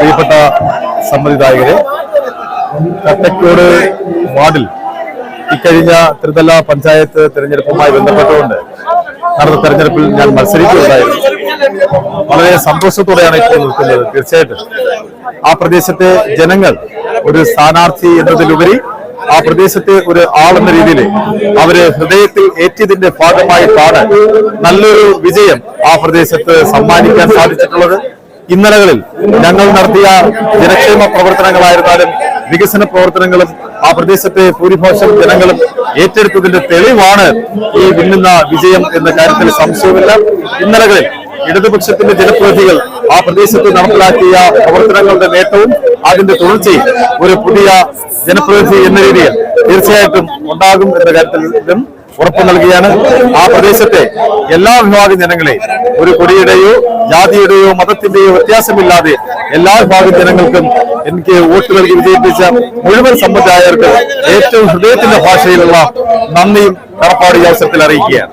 പ്രിയപ്പെട്ട സമ്മതിദായകരെ കട്ടക്കോട് വാർഡിൽ ഇക്കഴിഞ്ഞ ത്രിതല പഞ്ചായത്ത് തെരഞ്ഞെടുപ്പുമായി ബന്ധപ്പെട്ടുകൊണ്ട് നടന്ന തെരഞ്ഞെടുപ്പിൽ ഞാൻ മത്സരിക്കുകയുണ്ടായിരുന്നു വളരെ സന്തോഷത്തോടെയാണ് ഇപ്പോൾ നിൽക്കുന്നത്. തീർച്ചയായിട്ടും ആ പ്രദേശത്തെ ജനങ്ങൾ ഒരു സ്ഥാനാർത്ഥി എന്നതിലുപരി ആ പ്രദേശത്തെ ഒരു ആളെന്ന രീതിയിൽ അവർ ഹൃദയത്തിൽ ഏറ്റിയതിന്റെ ഭാഗമായിട്ടാണ് നല്ലൊരു വിജയം ആ പ്രദേശത്ത് സമ്മാനിക്കാൻ സാധിച്ചിട്ടുള്ളത്. ഇന്നലകളിൽ ഞങ്ങൾ നടത്തിയ ജനക്ഷേമ പ്രവർത്തനങ്ങളായിരുന്നാലും വികസന പ്രവർത്തനങ്ങളും ആ പ്രദേശത്തെ ഭൂരിഭാഷം ജനങ്ങളും ഏറ്റെടുത്തതിന്റെ തെളിവാണ് ഈ വിന്നുന്ന വിജയം എന്ന കാര്യത്തിൽ സംശയമില്ല ഇന്നലകളിൽ ഇടതുപക്ഷത്തിന്റെ ജനപ്രതിനിധികൾ ആ പ്രദേശത്ത് നടപ്പിലാക്കിയ പ്രവർത്തനങ്ങളുടെ നേട്ടവും അതിന്റെ തുടർച്ചയും ഒരു പുതിയ ജനപ്രതിനിധി എന്ന രീതിയിൽ തീർച്ചയായിട്ടും ഉണ്ടാകും എന്ന കാര്യത്തിലും ഉറപ്പ് നൽകിയാണ് ആ പ്രദേശത്തെ എല്ലാ വിഭാഗം ജനങ്ങളെ ഒരു കൊടിയുടെയോ ജാതിയുടെയോ മതത്തിന്റെയോ വ്യത്യാസമില്ലാതെ എല്ലാ വിഭാഗം ജനങ്ങൾക്കും എനിക്ക് വോട്ട് നൽകി വിജയിപ്പിച്ച മുഴുവൻ സമ്മതിദായകർക്ക് ഏറ്റവും ഹൃദയത്തിന്റെ ഭാഷയിലുള്ള നന്ദിയും കടപ്പാട് ഈ അവസരത്തിൽ അറിയിക്കുകയാണ്.